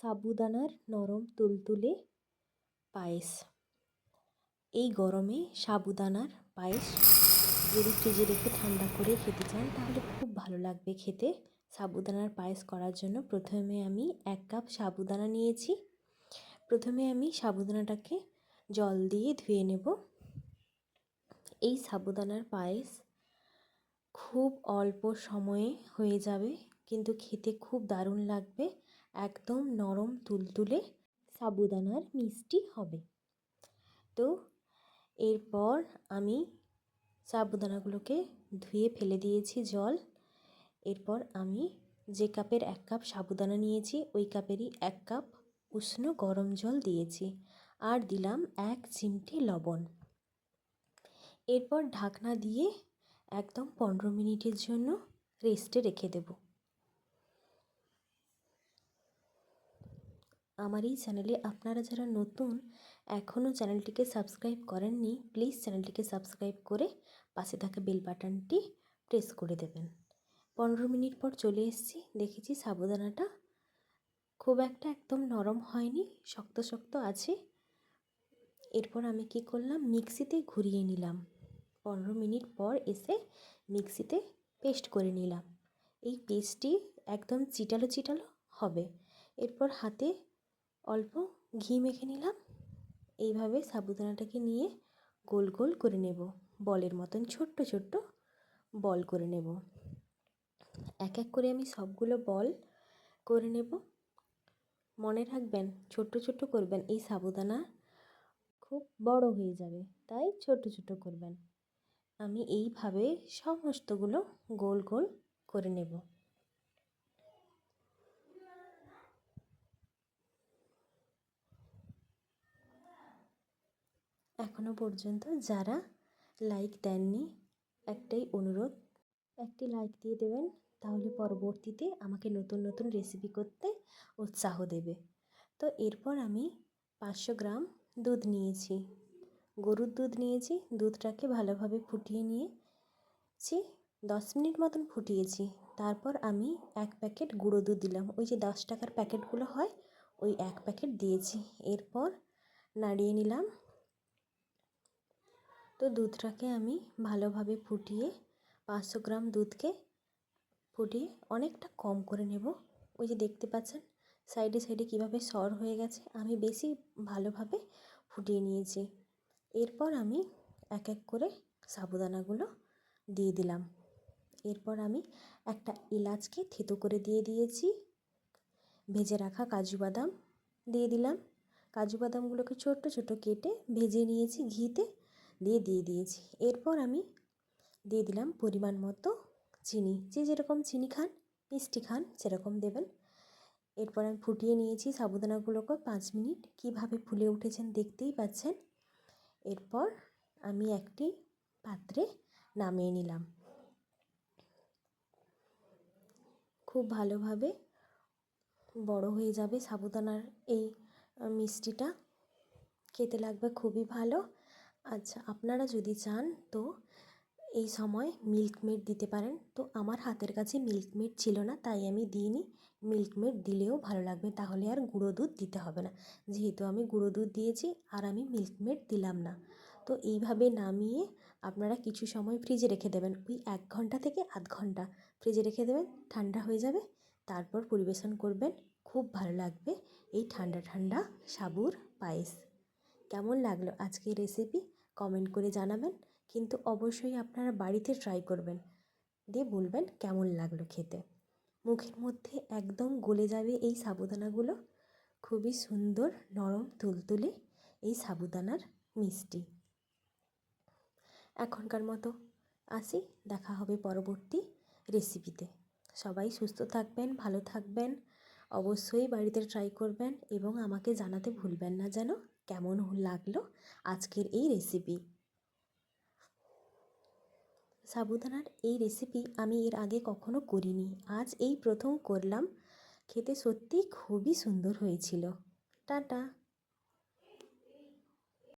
সাবুদানার নরম তুলতুলে পায়েস। এই গরমে সাবুদানার পায়েস যদি ফ্রিজে রেখে ঠান্ডা করে খেতে চান, তাহলে খুব ভালো লাগবে খেতে। সাবুদানার পায়েস করার জন্য প্রথমে আমি এক কাপ সাবুদানা নিয়েছি। প্রথমে আমি সাবুদানাটাকে জল দিয়ে ধুয়ে নেব। এই সাবুদানার পায়েস খুব অল্প সময়ে হয়ে যাবে, কিন্তু খেতে খুব দারুণ লাগবে। একদম নরম তুলতুলে সাবুদানার মিষ্টি হবে। তো এরপর আমি সাবুদানাগুলোকে ধুয়ে ফেলে দিয়েছি জল। এরপর আমি যে কাপের এক কাপ সাবুদানা নিয়েছি, ওই কাপেরই এক কাপ উষ্ণ গরম জল দিয়েছি আর দিলাম এক চিমটি লবণ। এরপর ঢাকনা দিয়ে একদম পনেরো মিনিটের জন্য রেস্টে রেখে দেব। আমার এই চ্যানেলে আপনারা যারা নতুন, এখনও চ্যানেলটিকে সাবস্ক্রাইব করেননি, প্লিজ চ্যানেলটিকে সাবস্ক্রাইব করে পাশে থাকা বেল বাটনটি প্রেস করে দেবেন। পনেরো মিনিট পর চলে এসেছি, দেখেছি সাবুদানাটা খুব একটা একদম নরম হয়নি, শক্ত শক্ত আছে। এরপর আমি কি করলাম, মিক্সিতে ঘুরিয়ে নিলাম। পনেরো মিনিট পর এসে মিক্সিতে পেস্ট করে নিলাম। এই পেস্টটি একদম চিটালো চিটালো হবে। এরপর হাতে অল্প ঘি মেখে নিলাম। এইভাবে সাবুদানাটাকে নিয়ে গোল গোল করে নেব। বলের মতন ছোট্ট ছোট্ট বল করে নেব। এক এক করে আমি সবগুলো বল করে নেব। মনে রাখবেন, ছোট্ট ছোট্ট করবেন, এই সাবুদানা খুব বড় হয়ে যাবে, তাই ছোট ছোট করবেন। আমি এইভাবে সমস্তগুলো গোল গোল করে নেব। এখনও পর্যন্ত যারা লাইক দেননি, একটাই অনুরোধ, একটি লাইক দিয়ে দেবেন, তাহলে পরবর্তীতে আমাকে নতুন নতুন রেসিপি করতে উৎসাহ দেবে। তো এরপর আমি পাঁচশো গ্রাম দুধ নিয়েছি। গরুর দুধ নিয়েছি, দুধটাকে ভালোভাবে ফুটিয়ে নিয়েছি, দশ মিনিট মতন ফুটিয়েছি। তারপর আমি এক প্যাকেট গুঁড়ো দুধ দিলাম। ওই যে দশ টাকার প্যাকেটগুলো হয়, ওই এক প্যাকেট দিয়েছি। এরপর নাড়িয়ে নিলাম। তো দুধটাকে আমি ভালোভাবে ফুটিয়ে পাঁচশো গ্রাম দুধকে ফুটিয়ে অনেকটা কম করে নেব। ওই যে দেখতে পাচ্ছেন, সাইডে সাইডে কীভাবে সর হয়ে গেছে, আমি বেশি ভালোভাবে ফুটিয়ে নিয়েছি। এরপর আমি এক এক করে সাবুদানাগুলো দিয়ে দিলাম। এরপর আমি একটা এলাচকে থেতো করে দিয়ে দিয়েছি। ভেজে রাখা কাজু বাদাম দিয়ে দিলাম। কাজু বাদামগুলোকে ছোট্ট ছোট কেটে ভেজে নিয়েছি ঘিতে। দিয়ে দিয়ে দিয়েছি। এরপর আমি দিয়ে দিলাম পরিমাণ মতো চিনি। যে যেরকম চিনি খান, মিষ্টি খান, সেরকম দেবেন। এরপর আমি ফুটিয়ে নিয়েছি সাবুদানাগুলোকে পাঁচ মিনিট। কীভাবে ফুলে উঠেছেন দেখতেই পাচ্ছেন? এরপর আমি একটি পাত্রে নামিয়ে নিলাম। খুব ভালোভাবে বড় হয়ে যাবে সাবুদানার এই মিষ্টিটা। খেতে লাগবে খুবই ভালো। আচ্ছা আপনারা যদি চান তো এই সময় মিল্ক মেড দিতে পারেন। তো আমার হাতের কাছে মিল্ক মেড ছিল না, তাই আমি দিইনি। মিল্ক মেড দিলেও ভালো লাগবে, তাহলে আর গুঁড়ো দুধ দিতে হবে না। যেহেতু আমি গুঁড়ো দুধ দিয়েছি, আর আমি মিল্ক মেড দিলাম না। তো এইভাবে নামিয়ে আপনারা কিছু সময় ফ্রিজে রেখে দেবেন। ওই এক ঘণ্টা থেকে আধ ঘণ্টা ফ্রিজে রেখে দেবেন, ঠান্ডা হয়ে যাবে। তারপর পরিবেশন করবেন, খুব ভালো লাগবে। এই ঠান্ডা ঠান্ডা সাবুর পায়েস। কেমন লাগল আজকের রেসিপি কমেন্ট করে জানাবেন। কিন্তু অবশ্যই আপনারা বাড়িতে ট্রাই করবেন। দিয়ে বলবেন কেমন লাগল খেতে। মুখের মধ্যে একদম গলে যাবে এই সাবুদানাগুলো। খুবই সুন্দর নরম তুলতুলে এই সাবুদানার মিষ্টি। এখনকার মতো আসি, দেখা হবে পরবর্তী রেসিপিতে সবাই সুস্থ থাকবেন, ভালো থাকবেন। অবশ্যই বাড়িতে ট্রাই করবেন এবং আমাকে জানাতে ভুলবেন না যেন। কেমন লাগল আজকের এই রেসিপি সাবুদানার এই রেসিপি আমি এর আগে কখনো করিনি। আজ এই প্রথম করলাম। খেতে সত্যিই খুবই সুন্দর হয়েছিল। টাটা!